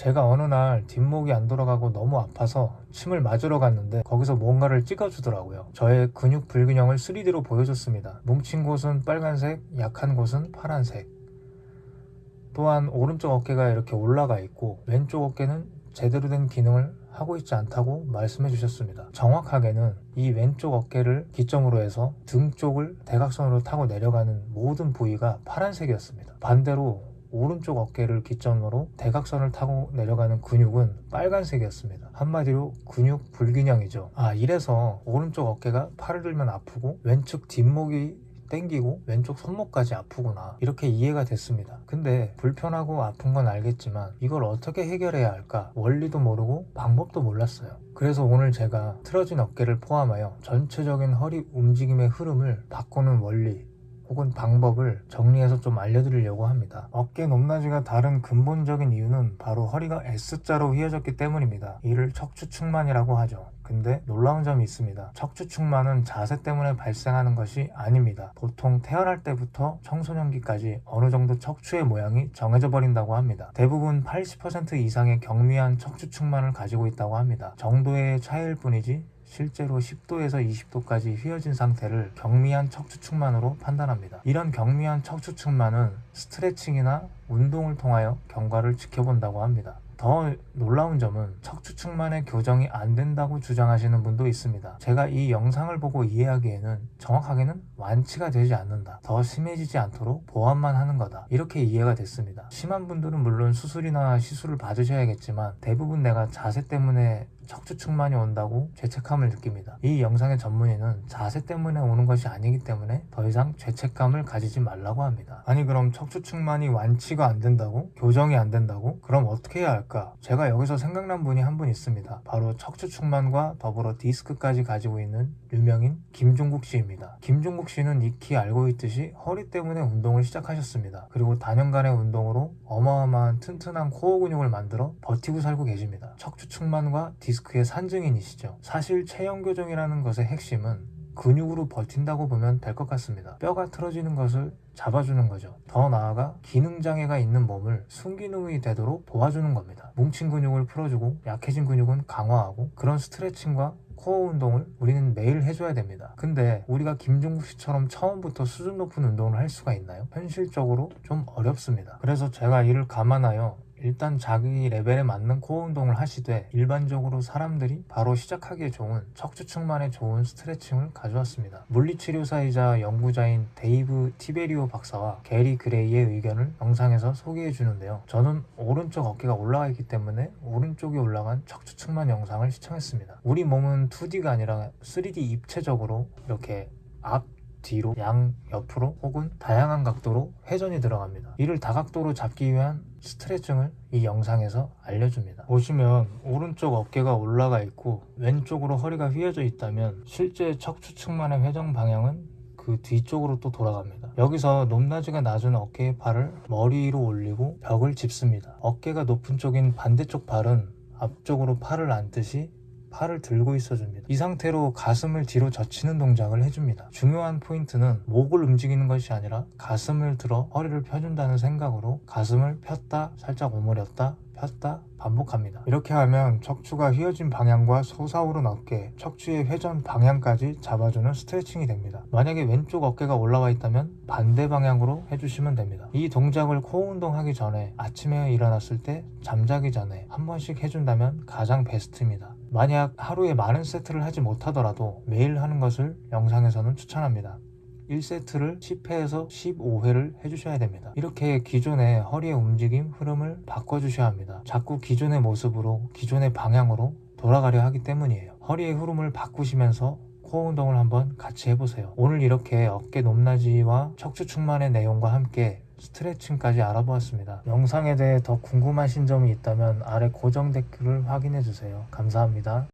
제가 어느 날 뒷목이 안 돌아가고 너무 아파서 침을 맞으러 갔는데 거기서 뭔가를 찍어주더라고요. 저의 근육 불균형을 3D로 보여줬습니다. 뭉친 곳은 빨간색, 약한 곳은 파란색. 또한 오른쪽 어깨가 이렇게 올라가 있고 왼쪽 어깨는 제대로 된 기능을 하고 있지 않다고 말씀해 주셨습니다. 정확하게는 이 왼쪽 어깨를 기점으로 해서 등 쪽을 대각선으로 타고 내려가는 모든 부위가 파란색이었습니다. 반대로 오른쪽 어깨를 기점으로 대각선을 타고 내려가는 근육은 빨간색이었습니다. 한마디로 근육 불균형이죠. 아, 이래서 오른쪽 어깨가 팔을 들면 아프고 왼쪽 뒷목이 땡기고 왼쪽 손목까지 아프구나 이렇게 이해가 됐습니다 근데 불편하고 아픈 건 알겠지만 이걸 어떻게 해결해야 할까 원리도 모르고 방법도 몰랐어요 그래서 오늘 제가 틀어진 어깨를 포함하여 전체적인 허리 움직임의 흐름을 바꾸는 원리 혹은 방법을 정리해서 좀 알려드리려고 합니다. 어깨 높낮이가 다른 근본적인 이유는 바로 허리가 S자로 휘어졌기 때문입니다. 이를 척추측만이라고 하죠. 근데 놀라운 점이 있습니다. 척추측만은 자세 때문에 발생하는 것이 아닙니다. 보통 태어날 때부터 청소년기까지 어느 정도 척추의 모양이 정해져 버린다고 합니다. 대부분 80% 이상의 경미한 척추측만을 가지고 있다고 합니다. 정도의 차이일 뿐이지 실제로 10도에서 20도까지 휘어진 상태를 경미한 척추측만으로 판단합니다. 이런 경미한 척추측만은 스트레칭이나 운동을 통하여 경과를 지켜본다고 합니다. 더 놀라운 점은 척추측만의 교정이 안 된다고 주장하시는 분도 있습니다. 제가 이 영상을 보고 이해하기에는 정확하게는 완치가 되지 않는다. 더 심해지지 않도록 보완만 하는 거다. 이렇게 이해가 됐습니다. 심한 분들은 물론 수술이나 시술을 받으셔야겠지만 대부분 내가 자세 때문에 척추측만이 온다고 죄책감을 느낍니다. 이 영상의 전문의는 자세 때문에 오는 것이 아니기 때문에 더 이상 죄책감을 가지지 말라고 합니다. 아니 그럼 척추측만이 완치가 안 된다고? 교정이 안 된다고? 그럼 어떻게 해야 할까? 제가 여기서 생각난 분이 한 분 있습니다. 바로 척추측만과 더불어 디스크까지 가지고 있는 유명인 김종국 씨입니다. 김종국 씨는 익히 알고 있듯이 허리 때문에 운동을 시작하셨습니다. 그리고 단연간의 운동으로 어마어마한 튼튼한 코어 근육을 만들어 버티고 살고 계십니다. 척추측만과 디스크 의 산증인이시죠. 사실 체형 교정이라는 것의 핵심은 근육으로 버틴다고 보면 될 것 같습니다. 뼈가 틀어지는 것을 잡아주는 거죠. 더 나아가 기능장애가 있는 몸을 순기능이 되도록 도와주는 겁니다. 뭉친 근육을 풀어주고 약해진 근육은 강화하고 그런 스트레칭과 코어 운동을 우리는 매일 해줘야 됩니다. 근데 우리가 김종국 씨처럼 처음부터 수준 높은 운동을 할 수가 있나요? 현실적으로 좀 어렵습니다. 그래서 제가 이를 감안하여 일단 자기 레벨에 맞는 코어 운동을 하시되 일반적으로 사람들이 바로 시작하기에 좋은 척추측만에 좋은 스트레칭을 가져왔습니다. 물리치료사이자 연구자인 데이브 티베리오 박사와 게리 그레이의 의견을 영상에서 소개해 주는데요. 저는 오른쪽 어깨가 올라가 있기 때문에 오른쪽에 올라간 척추측만 영상을 시청했습니다. 우리 몸은 2D가 아니라 3D 입체적으로 이렇게 앞 뒤로, 양, 옆으로 혹은 다양한 각도로 회전이 들어갑니다. 이를 다각도로 잡기 위한 스트레칭을 이 영상에서 알려줍니다. 보시면 오른쪽 어깨가 올라가 있고 왼쪽으로 허리가 휘어져 있다면 실제 척추 측만의 회전 방향은 그 뒤쪽으로 또 돌아갑니다. 여기서 높낮이가 낮은 어깨의 팔을 머리 위로 올리고 벽을 짚습니다. 어깨가 높은 쪽인 반대쪽 팔은 앞쪽으로 팔을 안듯이 팔을 들고 있어줍니다. 이 상태로 가슴을 뒤로 젖히는 동작을 해줍니다. 중요한 포인트는 목을 움직이는 것이 아니라 가슴을 들어 허리를 펴준다는 생각으로 가슴을 폈다 살짝 오므렸다 폈다 반복합니다. 이렇게 하면 척추가 휘어진 방향과 솟아오른 어깨, 척추의 회전 방향까지 잡아주는 스트레칭이 됩니다. 만약에 왼쪽 어깨가 올라와 있다면 반대 방향으로 해주시면 됩니다. 이 동작을 코어 운동하기 전에 아침에 일어났을 때 잠자기 전에 한 번씩 해준다면 가장 베스트입니다. 만약 하루에 많은 세트를 하지 못하더라도 매일 하는 것을 영상에서는 추천합니다. 1세트를 10회에서 15회를 해주셔야 됩니다. 이렇게 기존의 허리의 움직임, 흐름을 바꿔주셔야 합니다. 자꾸 기존의 모습으로, 기존의 방향으로 돌아가려 하기 때문이에요. 허리의 흐름을 바꾸시면서 코어 운동을 한번 같이 해보세요. 오늘 이렇게 어깨 높낮이와 척추측만의 내용과 함께 스트레칭까지 알아보았습니다. 영상에 대해 더 궁금하신 점이 있다면 아래 고정 댓글을 확인해 주세요. 감사합니다.